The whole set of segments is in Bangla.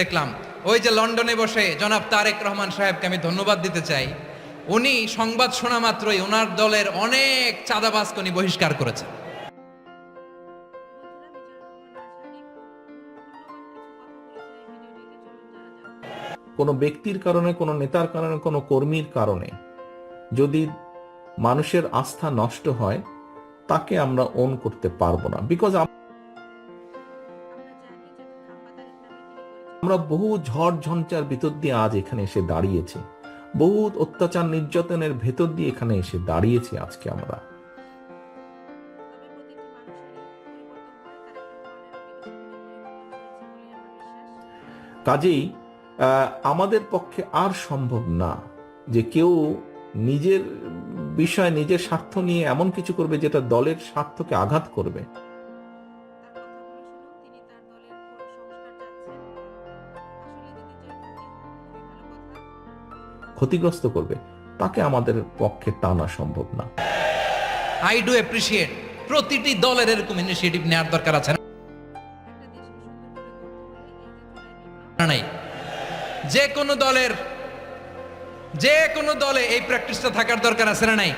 দেখলাম। ওই যে লন্ডনে বসে জনাব তারেক রহমান সাহেবকে আমি ধন্যবাদ দিতে চাই। উনি সংবাদ শোনা মাত্রই ওনার দলের অনেক চাঁদাবাজকে উনি বহিষ্কার করেছেন কোনো ব্যক্তির কারণে, কোনো নেতার কারণে, কোনো কর্মীর কারণে যদি মানুষের আস্থা নষ্ট হয়, তাকে আমরা ওন করতে পারব না। বিকজ আমরা বহু ঝড় ঝঞ্চার ভিতর দিয়ে আজ এখানে এসে দাঁড়িয়েছি। বহু অত্যাচার নির্যাতনের ভেতর দিয়ে এখানে এসে দাঁড়িয়েছি আজকে আমরা। কাজেই আমাদের পক্ষে আর সম্ভব না যে কেউ নিজের বিষয়, নিজের স্বার্থ নিয়ে এমন কিছু করবে যেটা দলের স্বার্থকে আঘাত করবে। ক্ষতিগ্রস্ত করবে তাকে আমাদের পক্ষে টানা সম্ভব না। আই ডু অ্যাপ্রিসিয়েট প্রতিটি দলের এরকম ইনিশিয়েটিভ নেওয়ার দরকার আছে নাই। যে কোনো দলের যে কোনো দলে এই প্র্যাকটিসটা থাকার দরকার আছে না নাই?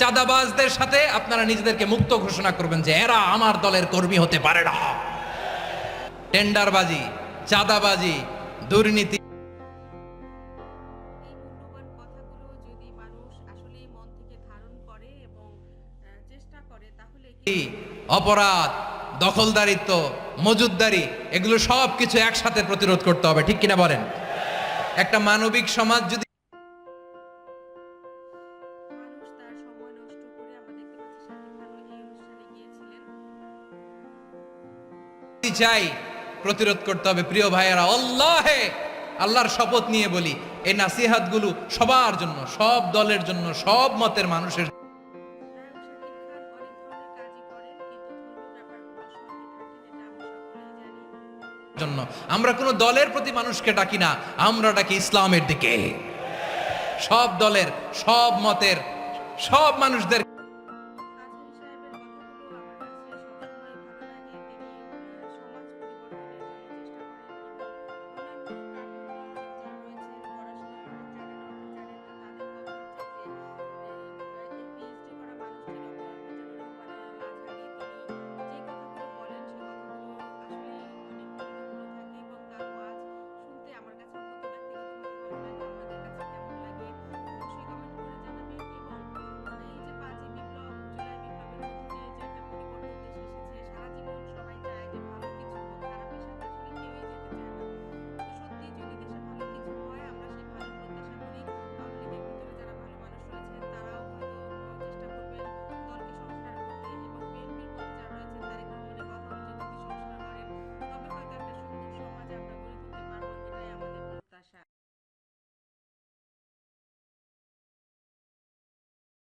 চাঁদাবাজদের সাথে আপনারা নিজেদেরকে মুক্ত ঘোষণা করবেন যে এরা আমার দলের কর্মী হতে পারে না। টেন্ডারবাজি চাঁদাবাজি দুর্নীতি। অপরাধ দখলদারিত্ব মজুদদারি এগুলো সব কিছু একসাথে প্রতিরোধ করতে হবে ঠিক কিনা বলেন? একটা মানবিক সমাজ যদি চাই প্রতিরোধ করতে হবে। প্রিয় ভাইয়েরা, আল্লাহে আল্লাহর শপথ নিয়ে বলি, এই নাসিহাতগুলো সবার জন্য, সব দলের জন্য, সব মতের মানুষের জন্য। আমরা কোনো দলের প্রতি মানুষকে ডাকি না, আমরা ডাকি ইসলামের দিকে। সব দলের, সব মতের, সব মানুষদের